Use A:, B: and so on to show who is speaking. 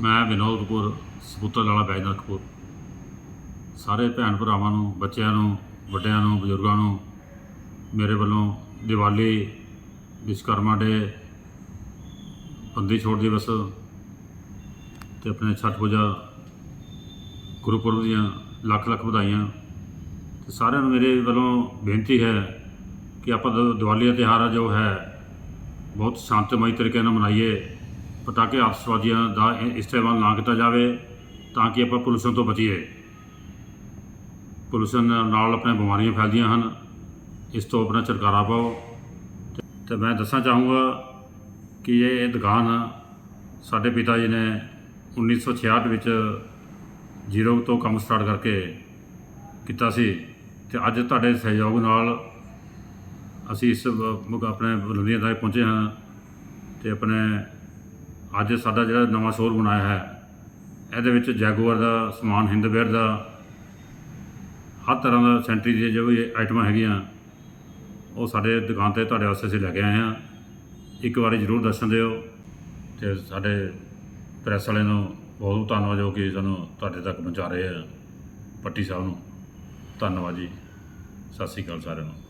A: ਮੈਂ ਵਿਨੋਦ ਕਪੂਰ ਸਪੂਤਰ ਲਾਲਾ ਬੈਜਨਾਥ ਕਪੂਰ ਸਾਰੇ ਭੈਣ ਭਰਾਵਾਂ ਨੂੰ, ਬੱਚਿਆਂ ਨੂੰ, ਵੱਡਿਆਂ ਨੂੰ, ਬਜ਼ੁਰਗਾਂ ਨੂੰ, ਮੇਰੇ ਵੱਲੋਂ ਦੀਵਾਲੀ ਵਿਸ਼ਕਰਮਾ ਡੇ, ਬੰਦੀ ਛੋੜ ਦਿਵਸ ਤੇ ਆਪਣੇ ਛਠ ਪੂਜਾ ਗੁਰਪੁਰਬ ਦੀਆਂ ਲੱਖ ਲੱਖ ਵਧਾਈਆਂ। ਤੇ ਸਾਰਿਆਂ ਨੂੰ ਮੇਰੇ ਵੱਲੋਂ ਬੇਨਤੀ ਹੈ ਕਿ ਆਪਾਂ ਦ- ਦੀਵਾਲੀ ਦਾ ਤਿਉਹਾਰ ਜੋ ਹੈ, ਬਹੁਤ ਸ਼ਾਂਤਮਈ ਤਰੀਕੇ ਨਾਲ ਮਨਾਈਏ। ਪਟਾਕੇ ਆਤਿਸ਼ਬਾਜ਼ੀਆਂ ਦਾ ਇਸਤੇਮਾਲ ਨਾ ਕੀਤਾ ਜਾਵੇ ਤਾਂ ਕਿ ਆਪਾਂ ਪੋਲੂਸ਼ਨ ਤੋਂ ਬਚੀਏ। ਪੋਲੂਸ਼ਨ ਨਾਲ ਆਪਣੇ ਬਿਮਾਰੀਆਂ ਫੈਲਦੀਆਂ ਹਨ। ਇਸ ਤੋਂ ਆਪਣਾ ਛੁਟਕਾਰਾ ਪਾਓ। ਤੇ- ਮੈਂ ਦੱਸਣਾ ਚਾਹੂੰਗਾ ਕਿ ਇਹ ਦੁਕਾਨ ਸਾਡੇ ਪਿਤਾ ਜੀ ਨੇ 1966 ਵਿੱਚ ਜ਼ੀਰੋ ਤੋਂ ਕੰਮ ਸਟਾਰਟ ਕਰਕੇ ਕੀਤਾ ਸੀ। ਤੇ ਅੱਜ ਤੁਹਾਡੇ ਸਹਿਯੋਗ ਨਾਲ ਅਸੀਂ ਇਸ ਆਪਣੇ ਬੁਲੰਦੀਆਂ ਤੱਕ ਪਹੁੰਚੇ ਹਾਂ। ਤੇ ਆਪਣੇ ਅੱਜ ਸਾਡਾ ਜਿਹੜਾ ਨਵਾਂ ਸ਼ੋਰ ਬਣਾਇਆ ਹੈ, ਇਹਦੇ ਵਿੱਚ ਜੈਗੂਆਰ ਦਾ ਸਮਾਨ, ਹਿੰਦਵੇਅਰ ਦਾ, ਹਰ ਤਰ੍ਹਾਂ ਦਾ ਸੈਂਟਰੀ ਦੀਆਂ ਜੋ ਵੀ ਆਈਟਮਾਂ ਹੈਗੀਆਂ, ਉਹ ਸਾਡੇ ਦੁਕਾਨ ਤੇ ਤੁਹਾਡੇ ਵਾਸਤੇ ਅਸੀਂ ਲੈ ਕੇ ਆਏ ਹਾਂ। ਇੱਕ ਵਾਰੀ ਜ਼ਰੂਰ ਦਰਸ਼ਨ ਦਿਓ ਤੇ ਸਾਡੇ ਪ੍ਰੈਸ ਵਾਲੇ ਨੂੰ ਬਹੁਤ ਧੰਨਵਾਦ ਜੋ ਕਿ ਸਾਨੂੰ ਤੁਹਾਡੇ ਤੱਕ ਪਹੁੰਚਾ ਰਹੇ ਆ, ਪੱਟੀ ਸਾਹਿਬ ਨੂੰ। ਧੰਨਵਾਦ ਜੀ। ਸਤਿ ਸ਼੍ਰੀ ਅਕਾਲ ਸਾਰਿਆਂ ਨੂੰ।